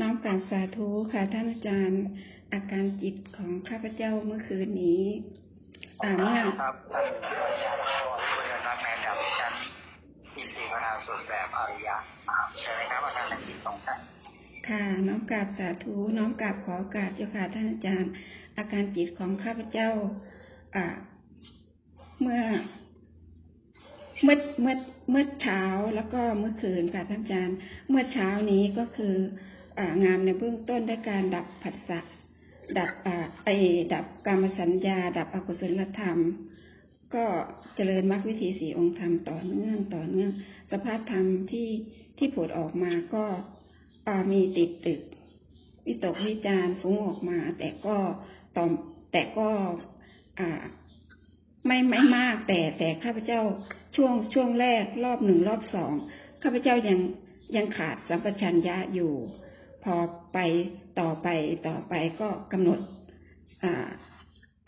น้อมกราบสาธุค่ะท่านอาจารย์ อาการจิตของข้าพเจ้าเมื่อคืนนี้อ่าเมื่อครับท่านอาจารย์ก็ผู้เรียนรักในดับชั้นอินทรีย์พนาส่วนแบบอริยะใช่ไหมครับอาจารย์ในจิตของท่านค่ะน้อมกราบสาธุน้อมกราบขอโอกาสเจ้าค่ะท่านอาจารย์ อาการจิตของข้าพเจ้า อ่า เมื่อเมื่อเมื่อ เมื่อเช้าแล้วก็เมื่อคืนค่ะท่านอาจารย์ เมื่อเช้านี้ก็คืองานในเบื้องต้นด้วยการดับผัสสะดับไอดับกรรมสัญญา ดับอกุศลธรรม ก็เจริญมรรควิธีสีองค์ธรรมต่อเนื่องต่อเนื่อง สภาพธรรมที่ที่ผุดออกมาก็มีติดตึก วิตกวิจารฟุ้งออกมา แต่ก็ต่อมแต่ก็ไม่ไม่มากแต่แต่ข้าพเจ้า ช่วงช่วงแรกรอบหนึ่งรอบสองข้าพเจ้ายังยังขาดสัมปชัญญะอยู่ พอไปต่อไปต่อไปก็กำหนดอ่า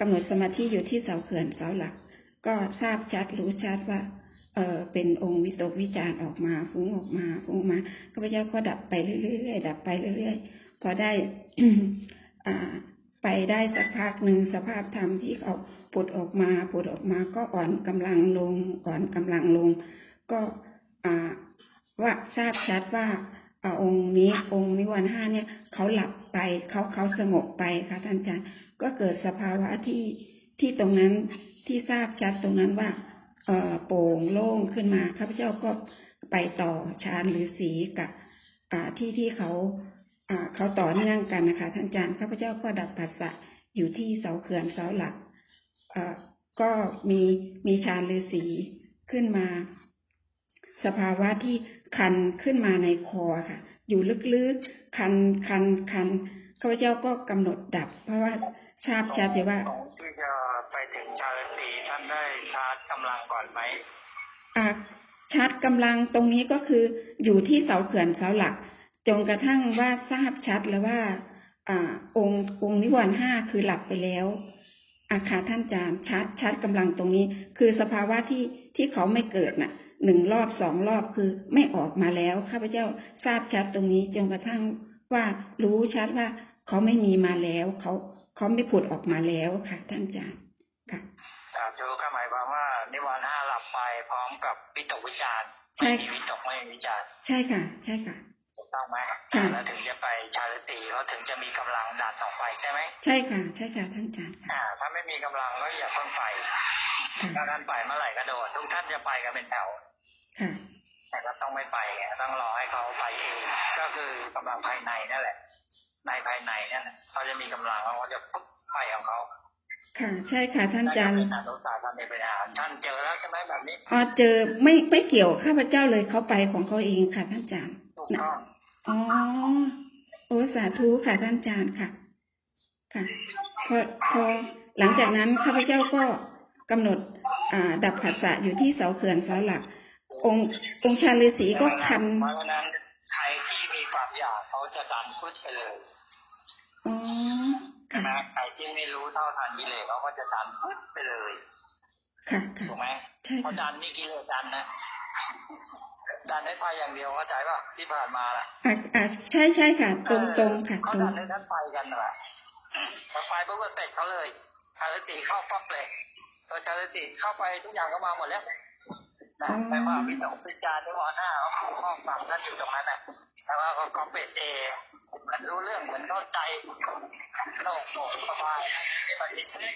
กำหนดสมาธิอยู่ที่เสาเขื่อนเสาหลัก ก็ทราบชัดรู้ชัดว่าเออเป็นองค์วิตกวิจารออกมาฟุ้งออกมาฟุ้งมาข้าพเจ้าก็ดับไปเรื่อยๆดับไปเรื่อยๆพอได้อ่า ไปได้สักพักหนึ่งสภาพธรรมที่เขาผุดออกมาผุดออกมาก็อ่อนกำลังลง อ่อนกำลังลง ก็ว่าทราบชัดว่าอาองค์นี้องค์นิวรณ์ห้าเนี่ยเขาหลับไปเขาเขาสงบไปค่ะท่านอาจารย์ก็เกิดสภาวะที่ที่ตรงนั้นที่ทราบชัดตรงนั้นว่าเอ่อโปร่งโล่งขึ้นมาข้าพเจ้าก็ไปต่อฌานหรือสีกับอ่าที่ที่เขา เขาต่อเนื่องกันนะคะ ท่านอาจารย์ข้าพเจ้าก็ดับปัสสะอยู่ที่เสาเขื่อนเสาหลักอ่าก็มีมีฌานฤาษีขึ้นมา สภาวะที่คันขึ้นมาในคอค่ะ อยู่ลึกๆคันคันคันข้าพเจ้าก็กำหนดดับ เพราะว่าทราบชัดเลยว่าของที่จะไปถึงชาลสีท่านได้ชาร์จกำลังก่อนไหมอ่าชาร์จกำลังตรงนี้ก็คืออยู่ที่เสาเขื่อนเสาหลัก จนกระทั่งว่าทราบชัดแล้วว่าอ่าองค์องค์นิวรณ์ห้าคือหลับไปแล้วอาคาท่านอาจารย์ชาร์จชาร์จกำลังตรงนี้ คือสภาวะที่ที่เขาไม่เกิดน่ะหนึ่งรอบสองรอบคือไม่ออกมาแล้วข้าพเจ้าทราบชัดตรงนี้จนกระทั่งว่ารู้ชัดว่าเขาไม่มีมาแล้วเขาเขาไม่ผุดออกมาแล้วค่ะ ท่านอาจารย์ค่ะสาธุก็หมายความว่านิวรณ์ห้าหลับไปพร้อมกับวิตกวิจารณ์ใช่ไม่มีวิตกไม่มีวิจารณ์ใช่ค่ะ ใช่ค่ะถูก ต้องไหมค่ะแล้วถึงจะไปชาลสีเขาถึงจะมีกำลังดันออกไปใช่ไหมใช่ค่ะใช่ค่ะท่านอาจารย์ค่ะอ่าถ้าไม่มีกำลังก็อย่าเพิ่งไปค่ะถ้าท่านไปเมื่อไหร่ก็โดดทุกท่านจะไปกันเป็นแถวค่ะแต่ก็ต้องไม่ไปไงต้องรอให้เขาไปเองก็คือกำลังภายในนั่นแหละ ในภายในเนี่ยนะเขาจะมีกำลังแล้วเขาจะปุ๊บไปของเขาค่ะใช่ค่ะท่านอาจารย์เป็นอนุสาสน์ในปัญหารท่านเจอแล้วใช่ไหมแบบนี้อ๋อเจอไม่ไม่เกี่ยวข้าพเจ้าเลยเขาไปของเขาเองค่ะท่านอาจารย์ถูกต้อง อ๋อ โอ้สาธุค่ะท่านอาจารย์ค่ะ ค่ะพอพอหลังจากนั้นข้าพเจ้าก็กำหนดอ่าดับผัสสะอยู่ที่เสาเขื่อนเสาหลัก องค์องค์ชาฤาษีก็คันเพราะฉะนั้นใครที่มีความอยากเขาจะดันพุทไปเลยอ๋อใช่ค่ะไหมใครที่ไม่รู้เท่าทันกิเลสเขาก็จะดันพุทไปเลย ค่ะค่ะถูกไหมใช่เพราะค่ะดันนี่กิเลสดันนะ ดันให้ไปอย่างเดียวเข้าใจป่ะที่ผ่านมาล่ะอ่าอ่าใช่ใช่ค่ะ ตรงตรงค่ะเขาตรงดันให้ท่านไปกันน่ะพอไปปุ๊บก็เสร็จเขาเลยชาลติเข้าปั๊บเลยพอชาลติเข้าไปทุกอย่างก็มาหมดแล้วนะไม่ว่าพิจารพิจารณ์ที่หมอหน้าเขาห้องฟังท่านอยู่ตรงนั้นน่ะแล้วก็เขาก็เป็ดเอเหมือนรู้เรื่องเหมือนเข้าใจโล่งโปร่งสบายไม่ปฏิเสธ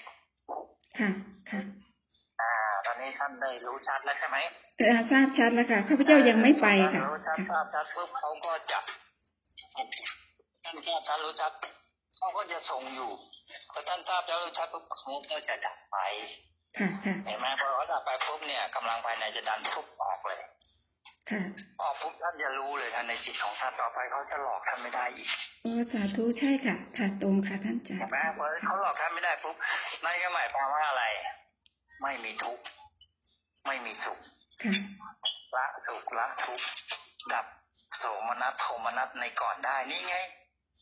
ค่ะ รู้ชัดแล้วใช่ไหมเอ่อทราบชัดแล้วค่ะข้าพเจ้ายังไม่ไปค่ะรู้ชัดค่ะทราบชัดปุ๊บเขาก็จะท่านทราบชัดรู้ชัดเขาก็จะทรงอยู่พอท่านทราบแล้วรู้ชัดปุ๊บเขาก็จะดับไปค่ะค่ะเห็นไหมพอเขาดับไปปุ๊บเนี่ยกำลังภายในจะดันทุบออกเลยค่ะออกปุ๊บท่านจะรู้เลยท่านในจิตของท่านต่อไปเขาจะหลอกท่านไม่ได้อีกโอ้สาธุใช่ค่ะค่ะตรงค่ะท่านอาจารเห็นย์ไหมพอเขาหลอกท่านไม่ได้ปุ๊บนั่นก็หมายความว่าอะไร ไม่มีทุกข์ ไม่มีสุขค่ะละสุขละทุกข์ดับโสมนัสโทมนัสในก่อนได้นี่ไง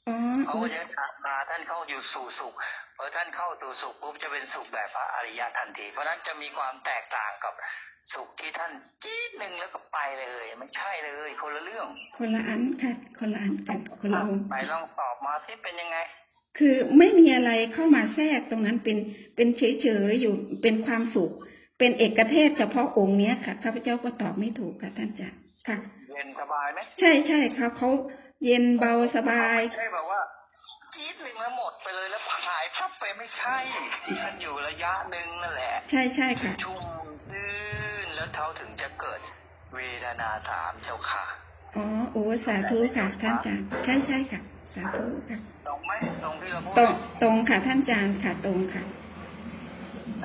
อ๋อเขาโอ้ก็จะพาท่านเข้าอยู่สู่สุขพอท่านเข้าสู่สุขปุ๊บจะเป็นสุขแบบพระอริยะทันที เพราะฉะนั้นจะมีความแตกต่างกับสุขที่ท่านจี๊ดหนึ่งแล้วก็ไปเลย ไม่ใช่เลยคนละเรื่อง คนละอันค่ะคนละอันกันคนละองค์ไหนลองตอบมาที่เป็นยังไง คือไม่มีอะไรเข้ามาแทรกตรงนั้นเป็นเป็นเฉยๆอยู่เป็นความสุข เป็นเอกเทศเฉพาะองค์เนี้ยค่ะข้าพเจ้าก็ตอบไม่ถูกค่ะท่านอาจารย์ค่ะเย็นสบายไหมใช่ใช่เขาเขาเย็นเบาสบายไม่ใช่แบบว่าจี๊ดหนึ่งแล้วหมดไปเลยแล้วหายพับไปไม่ใช่ท่านอยู่ระยะหนึ่งนั่นแหละ ใช่ใช่ค่ะชุ่มชื่นแล้วเท่าถึงจะเกิดเวทนาสามเจ้าค่ะอ๋อโอ้สาธุค่ะท่านอาจารย์ใช่ใช่ค่ะ สาธุค่ะตรงไหมตรงที่เราพูดตรงตรงค่ะท่านอาจารย์ค่ะตรงค่ะส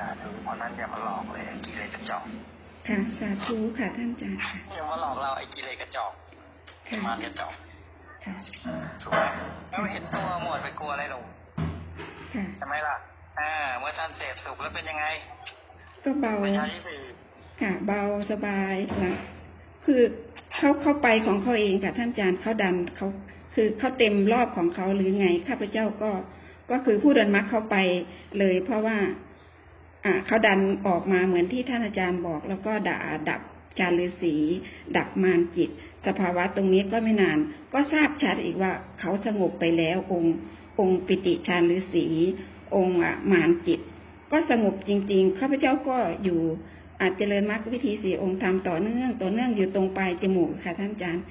าธุเพราะนั้นอย่ามาหลอกเลยไอ้กิเลสกระจอกค่ะสาธุค่ะท่านอาจารย์ค่ะอย่ามาหลอกเราไอ้กิเลสกระจอกไอ้ค่ะมารกระจอกค่ะถูกไหมเราเห็นตัวหมดไปกลัวอะไรหรอกค่ะใช่ไหมล่ะอ่าเมื่อท่านเสพสุขแล้วเป็นยังไง ก็เบาประชาธิปไตยค่ะเบาสบายหลังคือเขาเข้าไปของเขาเองค่ะท่านอาจารย์เขาดันเขาคือเขาเต็มรอบของเขาหรือไงข้าพเจ้าก็ก็คือผู้ดันมักเข้าไปเลย เพราะว่า อ่าเขาดันออกมาเหมือนที่ท่านอาจารย์บอก แล้วก็ด่าดับจารฤาษีดับมารจิต สภาวะตรงนี้ก็ไม่นาน ก็ทราบชัดอีกว่าเขาสงบไปแล้วองค์องค์ปิติฌานฤาษีองค์มารจิต ก็สงบจริง ๆ ข้าพเจ้าก็อยู่อาจเจริญมรรควิธีสี่องค์ทำต่อเนื่องต่อเนื่องอยู่ตรงปลายจมูกค่ะท่านอาจารย์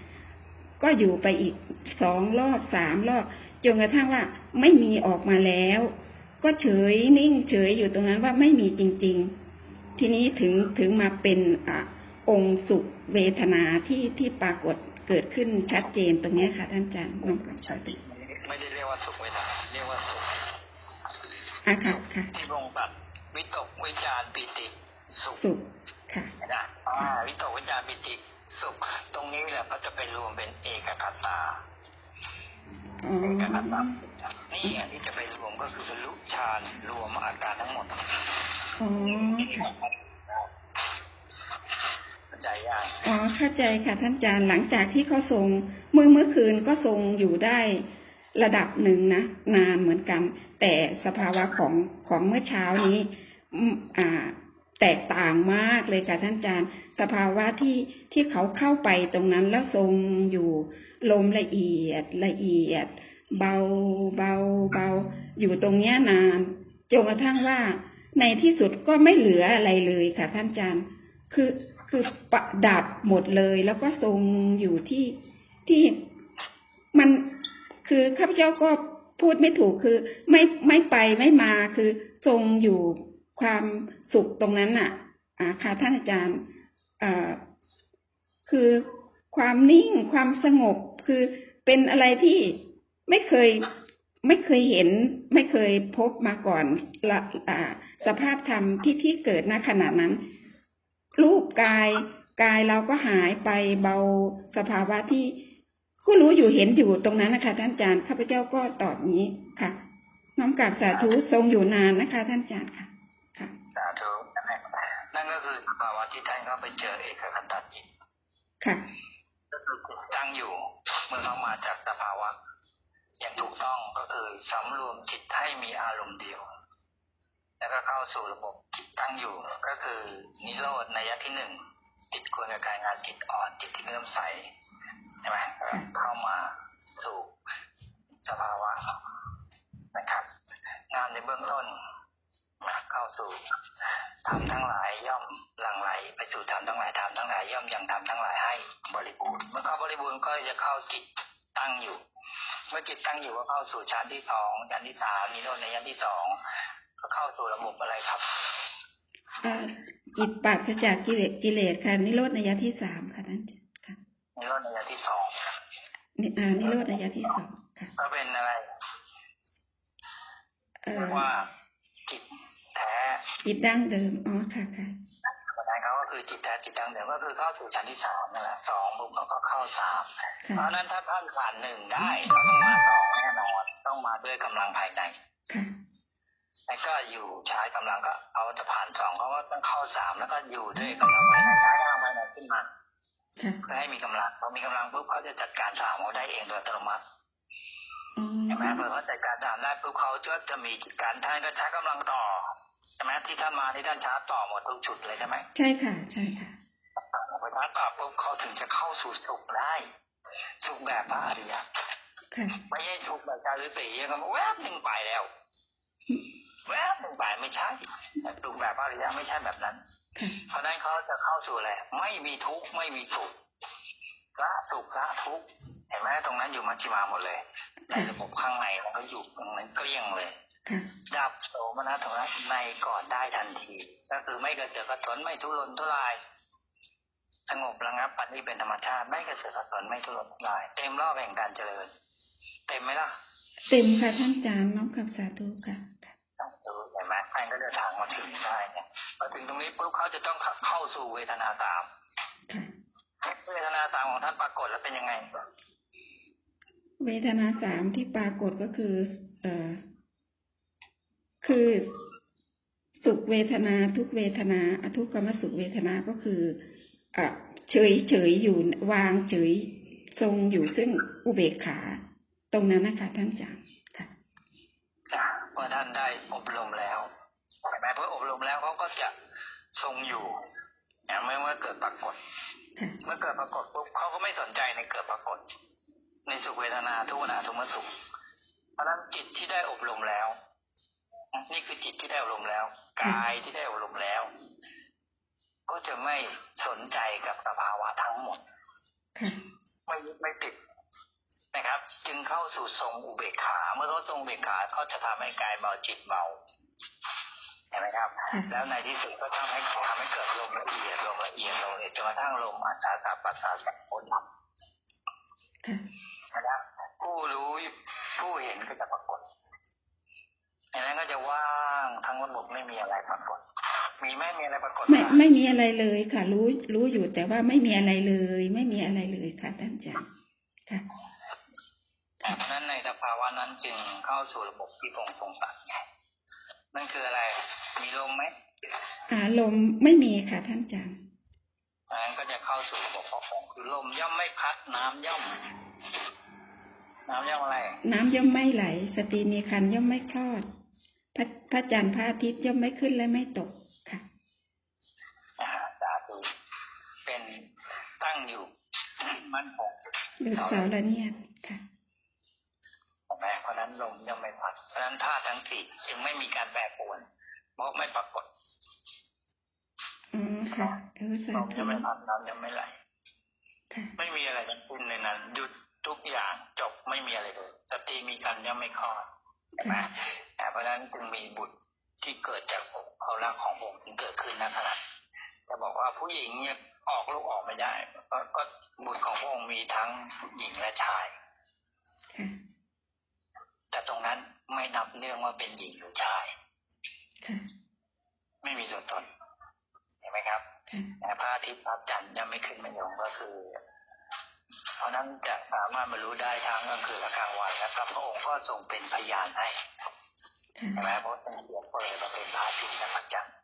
ก็อยู่ไปอีกสองรอบสามรอบจนกระทั่งว่าไม่มีออกมาแล้ว ก็เฉยนิ่งเฉยอยู่ตรงนั้นว่าไม่มีจริง ๆ ทีนี้ถึงถึงมาเป็นอะองค์สุขเวทนาที่ที่ปรากฏเกิดขึ้นชัดเจนตรงเนี้ยค่ะ ท่านอาจารย์น้องกับใช่ไม่ได้เรียกว่าสุขเวทนาเรียกว่าสุขอะค่ะค่ะที่พระองค์ตรัดวิตกวิจารปิติ สุขสุขค่ะนะอ่าวิตกวิจารปิติ สุข ตรงนี้แหละก็จะเป็นรวมเป็นเอกคตา อ๋อเอกคตานี่อันที่จะไปรวมก็คือบรรลุฌานรวมอาการทั้งหมดอ๋อเข้าใจยังอ๋อเข้าใจค่ะ ท่านอาจารย์หลังจากที่เขาทรงเมื่อเมื่อคืนก็ทรงอยู่ได้ระดับหนึ่งนะนานเหมือนกัน แต่สภาวะของของเมื่อเช้านี้ อ่า แตกต่างมากเลยค่ะท่านอาจารย์ สภาวะที่ที่เขาเข้าไปตรงนั้นแล้วทรงอยู่ลมละเอียดละเอียด เบาเบาเบาอยู่ตรงเนี้ยนานจนกระทั่งว่าในที่สุดก็ไม่เหลืออะไรเลยค่ะท่านอาจารย์ คือคือประดับหมดเลย แล้วก็ทรงอยู่ที่ที่มันคือข้าพเจ้าก็พูดไม่ถูกคือไม่ไม่ไปไม่มาคือทรงอยู่ ความสุขตรงนั้นน่ะอ่าค่ะท่านอาจารย์อ่าคือความนิ่งความสงบคือเป็นอะไรที่ไม่เคยไม่เคยเห็น ไม่เคยพบมาก่อนละอ่าสภาพธรรมที่ที่เกิดณขณะนั้น รูปกายกายเราก็หายไปเบาสภาวะที่ก็รู้อยู่เห็นอยู่ตรงนั้นนะคะ ท่านอาจารย์ข้าพเจ้าก็ตอบอย่างนี้ค่ะ น้อมกราบสาธุทรงอยู่นานนะคะ ท่านอาจารย์ค่ะาธุนั่นก็คือสภาวะที่ท่านเข้าไปเจอเอกคตาจิตค่ะก็คือจิตตั้งอยู่ เมื่อเข้ามาจากสภาวะ อย่างถูกต้องก็คือสำรวมจิตให้มีอารมณ์เดียว แล้วก็เข้าสู่ระบบจิตตั้งอยู่ ก็คือนิโรธในยะที่หนึ่งจิตควรกับการงานจิตอ่อนจิตที่เริ่มใสใช่ไหมเข้ามาสู่สภาวะนะครับ งานในเบื้องต้นมาเข้า สู่ธรรมทั้งหลายย่อมหลั่งไหลไปสู่ธรรมทั้งหลายธรรมทั้งหลายย่อมยังธรรมทั้งหลายให้บริบูรณ์เมื่อเข้าบริบูรณ์ก็จะเข้าจิตตั้งอยู่ เมื่อจิตตั้งอยู่ก็เข้าสู่ชั้นที่สองชั้นที่สามนิโรธในชั้นที่สองก็เข้าสู่ระบบอะไรครับอ่าจิตปราศจากกิเลสกิเลสค่ะนิโรธในยะที่สามค่ะท่านอาจารย์ค่ะนิโรธในชั้นที่สองนิอ่านิโรธในยะที่สองค่ะก็เป็นอะไรเอ่เรียอกว่าจิตแท้ จิตดั้งเดิม อ๋อ ค่ะค่ะคนนั้นเขาก็คือจิตแท้จิตดั้งเดิมก็คือเข้าสู่ชั้นที่สามนั่นแหละสองปุ๊บเขาก็เข้าสามค่ะเพราะฉะนั้นถ้าท่านผ่านหนึ่งได้ก็ต้องมาสองแน่นอนต้องมาด้วยกำลังภายในค่ะแล้วก็อยู่ใช้กำลังก็เอาจะผ่านสองเขาก็ต้องเข้าสามแล้วก็อยู่ด้วยกำลังภายในใช้กำลังภายในขึ้นมาค่ะเพื่อให้มีกำลังพอมีกำลังปุ๊บเขาจะจัดการสามเขาได้เองโดยอัตโนมัติอ๋อเห็นไหมเมื่อเขาจัดการทหารได้ปุ๊บเขาจะจะมีการท่านก็ใช้กำลังต่อใช่ไหมที่ท่านมาที่ท่านชาร์จต่อหมดทุกจุดเลยใช่ไหมใช่ค่ะ ใช่ค่ะพอชาร์จต่อปุ๊บเขาถึงจะเข้าสู่สุขได้ สุขแบบพระอริยะค่ะไม่ใช่สุขแบบจารุสีก็แวบหนึ่งไปแล้ว แวบหนึ่งไปไม่ใช่สุขแบบพระอริยะไม่ใช่แบบนั้นค่ะเพราะฉะนั้นเขาจะเข้าสู่อะไรไม่มีทุกข์ไม่มีสุขละสุขละทุกข์เห็นไหมตรงนั้นอยู่มัชฌิมาหมดเลยในระบบข้างในมันก็อยู่ตรงนั้นเกลี้ยงเลยค่ะ ดับโสมนัสตรงนั้นในก่อนได้ทันที ก็คือไม่กระเสือกกระสนไม่ทุรนทุราย สงบระงับปันนี้เป็นธรรมชาติ ไม่กระเสือกกระสนไม่ทุรนทุราย เต็มรอบแห่งการเจริญ เต็มไหมล่ะ เต็มค่ะท่านอาจารย์น้อมกับสาธุค่ะค่ะดูเห็นไหมใครก็เดินทางมาถึงได้เนี่ยพอถึงตรงนี้ปุ๊บเขาจะต้องเข้าสู่เวทนาตามค่ะเวทนาตามของท่านปรากฏแล้วเป็นยังไง เวทนาสามที่ปรากฏก็คือ เอ่อ คือสุขเวทนาทุกเวทนาอทุกขมสุขเวทนาก็คืออะเฉยเฉยอยู่วางเฉยทรงอยู่ซึ่งอุเบกขา ตรงนั้นนะคะท่านอาจารย์ค่ะจ้ะเมื่อท่านได้อบรมแล้วเห็นไหมเพื่ออบรมแล้วเขาก็จะทรงอยู่อย่างไม่ว่าเกิดปรากฏค่ะเมื่อเกิดปรากฏปุ๊บเขาก็ไม่สนใจในเกิดปรากฏ ในสุขเวทนาทุกขณะทุกมสุข เพราะฉะนั้นจิตที่ได้อบรมแล้ว นี่คือจิตที่ได้อบรมแล้ว กายที่ได้อบรมแล้ว ก็จะไม่สนใจกับสภาวะทั้งหมดค่ะไม่ยึดไม่ติดนะครับ จึงเข้าสู่ทรงอุเบกขา เมื่อเขาทรงอุเบกขาเขาจะทำให้กายเบาจิตเบาเห็นไหมครับ แล้วในที่สุดก็ทำให้ทำให้เกิดลมละเอียดลมละเอียดลมละเอียดจนกระทั่งลมอัศสาสะปัสสาสะโอนทับค่ะนะครับผู้รู้ผู้เห็นก็จะปรากฏ อันนั้นก็จะว่างทั้งระบบไม่มีอะไรปรากฏ มีไหม่มีอะไรปรากฏ ไม่บ้างไม่มีอะไรเลยค่ะ รู้รู้อยู่แต่ว่าไม่มีอะไรเลย ไม่มีอะไรเลยค่ะท่านอาจารย์ค่ะเพราะฉะนั้นในสภาวะนั้นจึงเข้าสู่ระบบที่พระองค์ทรงตรัสไงนั่นคืออะไร มีลมไหมอ่าลมไม่มีค่ะท่านอาจารย์อันนั้นก็จะเข้าสู่ระบบขององค์คือลมย่อมไม่พัดน้ำย่อม น้ำย่อมอะไร น้ำย่อมไม่ไหล สตรีมีคันย่อมไม่คลอด พระพระจันทร์พระอาทิตย์ย่อมไม่ขึ้นและไม่ตกค่ะอ่าสาธุเป็นตั้งอยู่มันคงดูเสาละเนี่ยค่ะแม่เพราะฉะนั้นลมย่อมไม่พัดเพราะฉะนั้นธาตุทั้งสี่จึงไม่มีการแปรปรวนเพราะไม่ปรากฏอ๋อค่ะเออสาลมธุย่อมไม่พัดน้ำย่อมไม่ไหลค่ะไม่มีอะไรทั้งสิ้นในนั้นหยุดทุกอย่างจบไม่มีอะไรเลยสตรีมีกันย่อมไม่คลอด ใช่ไหมค่ะแต่เพราะฉะนั้นจึงมีบุตรที่เกิดจากเอารักของผมจึงเกิดขึ้นณขณะจะบอกว่าผู้หญิงเนี่ยออกลูกออกไม่ได้ก็ก็บุตรของพระองค์มีทั้งหญิงและชายค่ะแต่ตรงนั้นไม่นับเนื่องว่าเป็นหญิงหรือชายค่ะไม่มีตัวตนเห็นไหมครับค่ะแต่พระอาทิตย์พระจันทร์ยังไม่ขึ้นไม่ลงก็คือ เพราะนั้นจะสามารถบรรลุได้ทั้งกลางคืนและกลางวันและพระองค์ก็ทรงเป็นพยานให้ค่ะใช่ไหมเพราะเป็นเสียงเปิดมาเป็นพระอาทิตย์และพระจันทร์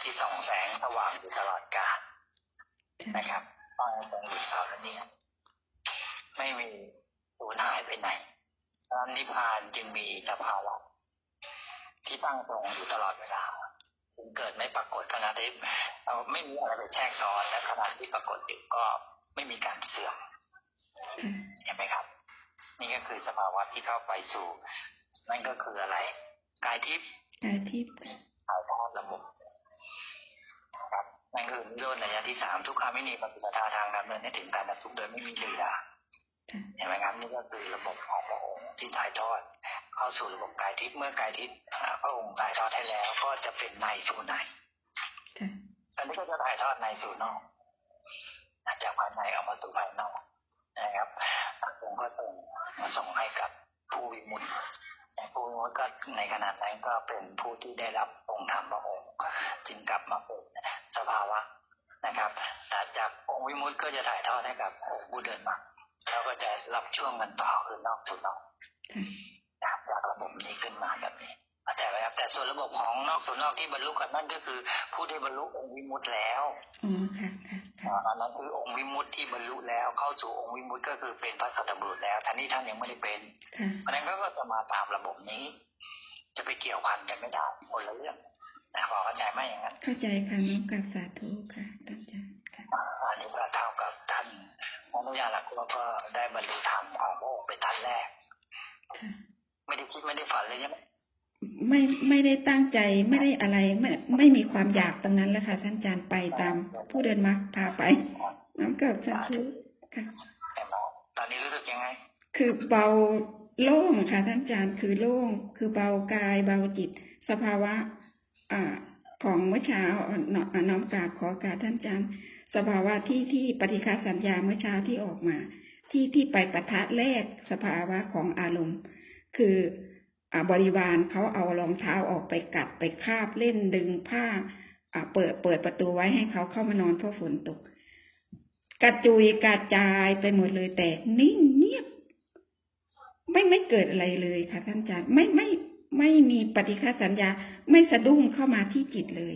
ที่ส่องแสงสว่างอยู่ตลอดกาลค่ะนะครับฟังตรงหลุดเสาแล้วเนี่ยไม่มีสูญหายไปไหนดังนั้นนิพพานจึงมีสภาวะที่ตั้งตรงอยู่ตลอดเวลาถึงเกิดไม่ปรากฏขณะที่เราไม่มีอะไรไปแทรกซ้อนและขณะที่ปรากฏอยู่ก็ไม่มีการเสื่อมค่ะ เห็นไหมครับ นี่ก็คือสภาวะที่เข้าไปสู่ นั่นก็คืออะไร กายทิพย์กายทิพย์ค่ะถ่ายทอดระบบนะครับนั่นคือนิโรธระยะที่สามทุกขาไม่มีปฏิปทาทางดำเนินให้ถึงการดับทุกข์โดยไม่มีลีลาค่ะเห็นไหมครับนี่ก็คือระบบของพระองค์ที่ถ่ายทอด เข้าสู่ระบบกายทิพย์เมื่อกายทิพย์อ่าพระองค์ถ่ายทอดให้แล้ว ก็จะเป็นในสู่ในค่ะอันนี้ก็จะถ่ายทอดในสู่นอกจากภายในออกมาสู่ภายนอก นะครับพระองค์ก็ส่งมาส่งให้กับผู้วิมุตติผู้วิมุตติก็ในขณะนั้นก็เป็นผู้ที่ได้รับองค์ธรรมพระองค์จึงกลับมาเป็นสภาวะนะครับจากองค์วิมุตติก็จะถ่ายทอดให้กับองค์ผู้เดินมาแล้วก็จะรับช่วงกันต่อคือนอกสู่นอกนะครับจากระบบนี้ขึ้นมาแบบนี้เข้าใจไหมครับแต่ส่วนระบบของนอกสู่นอกที่บรรลุกันนั่นก็คือ ผู้ที่บรรลุองค์วิมุตติแล้วอ๋อค่ะ ค่ะค่ะอ่าอันนั้นคือองค์วิมุตติที่บรรลุแล้วเข้าสู่องค์วิมุตติก็คือเป็นพระสัตตบุรุษแล้วท่านนี้ท่านยังไม่ได้เป็นค่ะเพราะฉะนั้นก็จะมาตามระบบนี้ จะไปเกี่ยวพันกันไม่ได้คนละเรื่องนะพอเข้าใจไหมอย่างนั้น เข้าใจค่ะน้อมกราบสาธุค่ะท่านอาจารย์ค่ะอันนี้ก็เท่ากับท่านอนุญาตหลักก็ได้บรรลุธรรมของพระองค์เป็นท่านแรกค่ะไม่ได้คิดไม่ได้ฝันเลยใช่ไหม ไม่ไม่ได้ตั้งใจไม่ได้อะไรไม่ไม่มีความอยากตรงนั้นแล้วค่ะ ท่านอาจารย์ไปตามผู้เดินมาพาไปน้อมกราบสาธุค่ะเห็นไหมตอนนี้รู้สึกยังไง คือเบาโล่งค่ะ ท่านอาจารย์คือโล่งคือเบากายเบาจิต สภาวะ อ่าของเมื่อเช้าอ่าน้ออ่าน้อมกราบขอกราบท่านอาจารย์ สภาวะที่ที่ปฏิฆาสัญญาเมื่อเช้าที่ออกมา ที่ที่ไปปะทะแรกสภาวะของอารมณ์ คืออ่า บริวารเขาเอารองเท้าออกไปกัดไปคาบเล่นดึงผ้าอ่าเปิดเปิดประตูไว้ให้เขาเข้ามานอนเพราะฝนตก กระจุยกระจายไปหมดเลยแต่นิ่งเงียบ ไม่ไม่เกิดอะไรเลยค่ะท่านอาจารย์ไม่ไม่ไม่มีปฏิฆาสัญญา ไม่สะดุ้งเข้ามาที่จิตเลย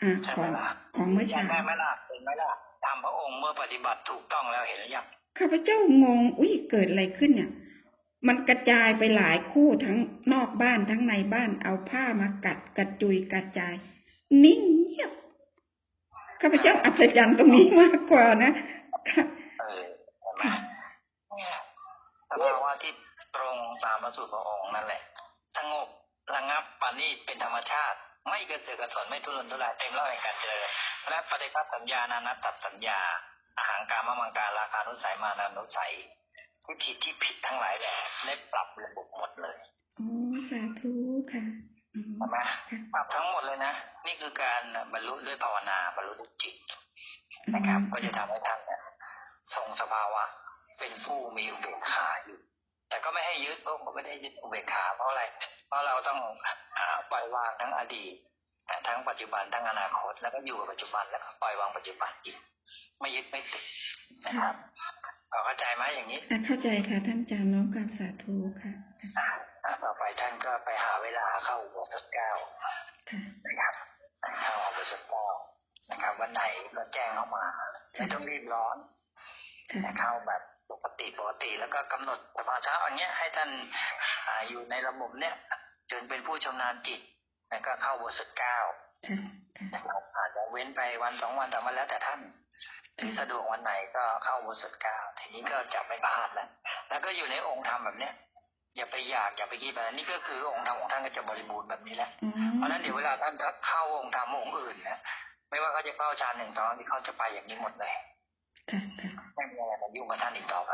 อ่าใช่ขไหมองล่ะของเมื่อเห็นเช้าได้ไหมล่ะเห็นไหมล่ะตามพระองค์เมื่อปฏิบัติถูกต้องแล้วเห็นหรือยังข้าพเจ้างงอุ้ยเกิดอะไรขึ้นเนี่ย มันกระจายไปหลายคู่ทั้งนอกบ้านทั้งในบ้านเอาผ้ามากัดกระจุยกระจาย นิ่งเงียบข้าพเจ้าอัศจรรย์ตรงนี้มากกว่านะค่ะเออเห็นไหมเนี่ยสภาวะที่ตรงตามพระสูตรพระองค์นั่นแหละสงบระงับปานีเป็นธรรมชาติ ไม่กระเสือกกระสนไม่ทุรนทุรายเต็มร้อยการเจริญและปฏิฆาสัญญานานัตตัดสัญญา อาหารการมมังการราคานุสัยมานานุสัย วิธีที่ผิดทั้งหลายแหละได้ปรับระบบหมดเลยโอ้สาธุค่ะอืมใช่ไหมค่ะปรับทั้งหมดเลยนะ นี่คือการบรรลุด้วยภาวนาบรรลุด้วยจิตนะครับ ก็จะทำให้ท่านเนี่ยทรงสภาวะ เป็นผู้มีอุเบกขาอยู่ แต่ก็ไม่ให้ยึดพระองค์ก็ไม่ได้ยึดอุเบกขาเพราะอะไร เพราะเราต้องอ่าปล่อยวางทั้งอดีตอ่าทั้งปัจจุบันทั้งอนาคต แล้วก็อยู่กับปัจจุบันแล้วก็ปล่อยวางปัจจุบันอีกไม่ยึดไม่ติดนะครับพ อเข้าใจไหมอย่างนี้อะเข้าใจค่ะ ท่านอาจารย์น้อมกราบสาธุค่ะอ่าอ่าต่อไปท่านก็ไปหาเวลาเข้าอุโบสถเก้าค่ะนะครับเข้าอุโบสถเก้านะครับวันไหนก็แจ้งเข้ามาไม่ต้องรีบร้อนค่ะนะเข้าแบบปกติปกติแล้วก็กำหนดสภาเช้าอันเนี้ยให้ท่านอ่าอยู่ในระบบเนี้ยจนเป็นผู้ชำนาญจิตแล้วก็เข้าอุโบสถเก้าค่ะค่ะนะครับอาจจะเว้นไปวันสองวันแต่มาแล้วแต่ท่านที่ สะดวกวันไหนก็เข้าอุโบสถเก้าทีนี้ก็จะไม่พลาดแล้วแล้วก็อยู่ในองค์ธรรมแบบเนี้ยอย่าไปอยากอย่าไปคิดแบบนั้นนี่ก็คือองค์ธรรมของท่านก็จะบริบูรณ์แบบนี้แหละอ๋อเพราะฉะนั้นเดี๋ยวเวลาท่านจะเข้าองค์ธรรมองค์อื่นนะไม่ว่าเขาจะเข้าฌานหนึ่งสองที่เขาจะไปอย่างนี้หมดเลยค่ะค่ะไม่มีอะไรมายุ่งกับท่านอีกต่อไป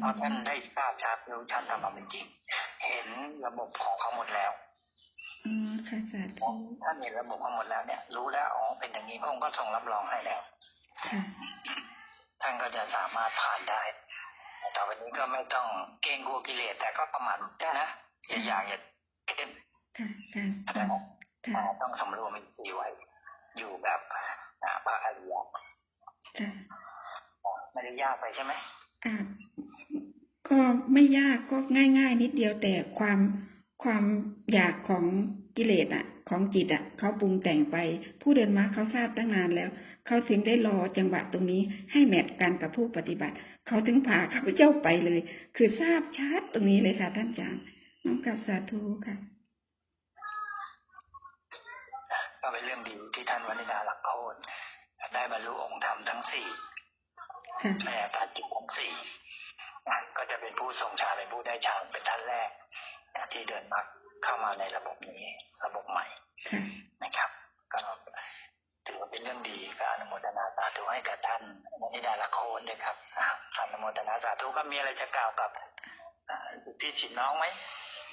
เพราะท่านได้ทราบชัดรู้ชัดตามความเป็นจริง เห็นระบบของเขาหมดแล้วอ๋อค่ะสาธุท่านเห็นระบบเขาหมดแล้วเนี่ย รู้แล้วอ๋อเป็นอย่างนี้พระองค์ก็ทรงรับรองให้แล้วค่ะ ท่านก็จะสามารถผ่านได้ต่อไปนี้ก็ไม่ต้องเกรงกลัวกิเลสแต่ก็ประมาทได้นะอย่าอยากอย่าเล่นค่ะค่ะนะค่ะครับค่ะต้องสำรวมอินทรีย์ไว้ อยู่แบบอ่าพระอริยะค่ะไม่ได้ยากไปใช่ไหมอ่าก็ไม่ยากก็ง่าย ๆ นิดเดียวแต่ความ ความอยากของกิเลสอะ ของจิตอะเขาปรุงแต่งไป ผู้เดินมาเขาทราบตั้งนานแล้ว เขาถึงได้รอจังหวะตรงนี้ ให้แมทกันกับผู้ปฏิบัติ เขาถึงพาข้าพเจ้าไปเลย คือทราบชัดตรงนี้เลยค่ะท่านอาจารย์น้องกับสาธุค่ะก็เป็นเรื่องดีที่ท่านวนิดาหลักโคนได้บรรลุองค์ธรรมทั้งสี่ค่ะในอาการจิตทั้งสี่นะก็จะเป็นผู้ทรงฌานเป็นผู้ได้ฌานเป็นท่านแรกนะ ที่เดินมาเข้ามาในระบบนี้ ระบบใหม่นะครับ ก็ถือว่าเป็นเรื่องดีก็อนุโมทนาสาธุให้กับท่านวนิดาละโคนด้วยครับอนุโมทนาสาธุก็มีอะไรจะกล่าวกับพี่ฉินน้องไหม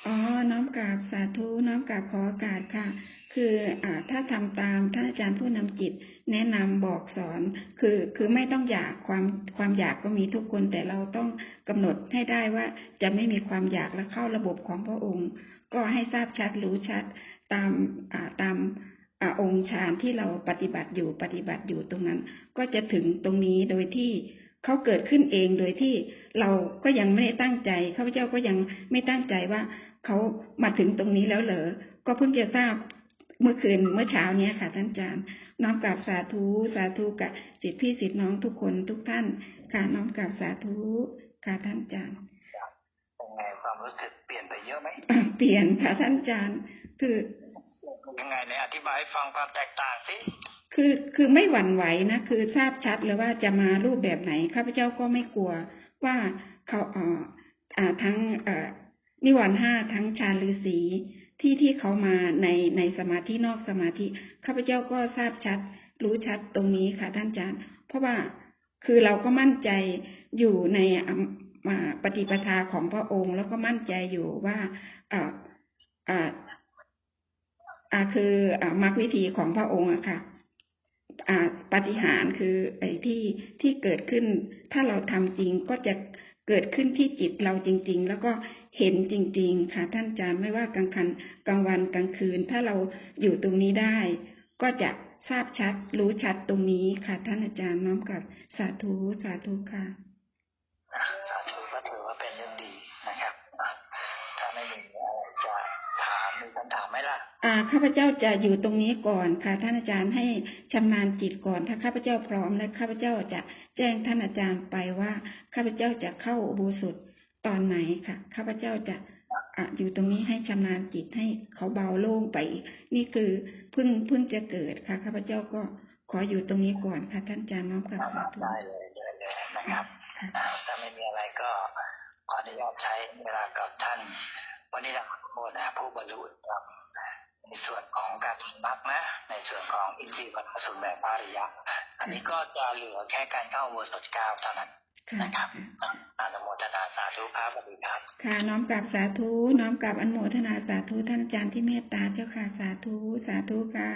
อ๋อน้อมกราบสาธุน้อมกราบขอโอกาสค่ะ คืออถ้าทำตามท่านอาจารย์ผู้นำจิต แนะนำบอกสอน คือคือไม่ต้องอยากความความอยากก็มีทุกคน แต่เราต้องกำหนดให้ได้ว่าจะไม่มีความอยากและเข้าระบบของพระองค์ ก็ให้ทราบชัดรู้ชัดตามตามอ่าองค์ฌานที่เราปฏิบัติอยู่ปฏิบัติอยู่ตรงนั้น ก็จะถึงตรงนี้โดยที่เขาเกิดขึ้นเองโดยที่เราก็ยังไม่ได้ตั้งใจข้าพเจ้าก็ยังไม่ตั้งใจว่าเขามาถึงตรงนี้แล้วเหรอก็เพิ่งจะทราบ เมื่อคืนเมื่อเช้าเนี้ยค่ะท่านอาจารย์ น้อมกราบสาธุสาธุกับสิทธิพี่สิทธิน้องทุกคนทุกท่านค่ะน้อมกราบสาธุค่ะท่านอาจารย์เป็นไงความรู้สึกเปลี่ยนไปเยอะไหมอ่าเปลี่ยนค่ะท่านอาจารย์ คือยังไงเนี่ยอธิบายให้ฟังความแตกต่างสิคือคือไม่หวั่นไหวนะคือทราบชัดเลยว่าจะมารูปแบบไหนข้าพเจ้าก็ไม่กลัวว่าเขาเอ่ออ่าทั้งเอ่อนิวรณ์ห้าทั้งฌานฤาษี ที่ที่เขามาในในสมาธินอกสมาธิข้าพเจ้าก็ทราบชัด รู้ชัดตรงนี้ค่ะท่านอาจารย์ เพราะว่าคือเราก็มั่นใจอยู่ในอ่าปฏิปทาของพระองค์ แล้วก็มั่นใจอยู่ว่าอ่าอ่าอ่าคืออ่ามรรควิธีของพระองค์อะค่ะอ่าปฏิหารคือไอ้ที่ที่เกิดขึ้น ถ้าเราทำจริงก็จะ เกิดขึ้นที่จิตเราจริง ๆ แล้วก็เห็นจริง ๆ ค่ะ ท่านอาจารย์ไม่ว่ากลางคันกลางวันกลางคืน ถ้าเราอยู่ตรงนี้ได้ ก็จะทราบชัดรู้ชัดตรงนี้ค่ะ ท่านอาจารย์น้อมกับสาธุสาธุค่ะสาธุก็ถือว่าเป็นเรื่องดีนะครับอะถ้าไม่มีอะไรจะถามมีคำถามไหม ล่ะ อ่าข้าพเจ้าจะอยู่ตรงนี้ก่อนค่ะ ท่านอาจารย์ให้ชำนาญจิตก่อน ถ้าข้าพเจ้าพร้อมและข้าพเจ้าจะแจ้งท่านอาจารย์ไปว่าข้าพเจ้าจะเข้าอุโบสถตอนไหนค่ะ ข้าพเจ้าจะอะอยู่ตรงนี้ให้ชำนาญจิตให้เขาเบาโล่งไปอีกนี่คือเพิ่งเพิ่งจะเกิดค่ะ ข้าพเจ้าก็ขออยู่ตรงนี้ก่อนค่ะท่านอาจารย์น้อมกับสาธุได้เลยได้เลยนะครับค่ะอ่าถ้าไม่มีอะไรก็ขออนุญาตใช้เวลากับท่าน วันนี้เราขอโทษนะผู้บรรลุธรรม ในส่วนของการมรรคนะ ในส่วนของอินทรีย์วัฏสุนแบบพระอริยะ อันนี้ก็จะเหลือแค่การเข้าอุโบสถเก้าเท่านั้นค่ะนะครับอนุโมทนาสาธุครับสวัสดีครับ ค่ะ น้อมกราบสาธุ น้อมกราบอนุโมทนาสาธุท่านอาจารย์ที่เมตตาเจ้าค่ะ สาธุ สาธุค่ะ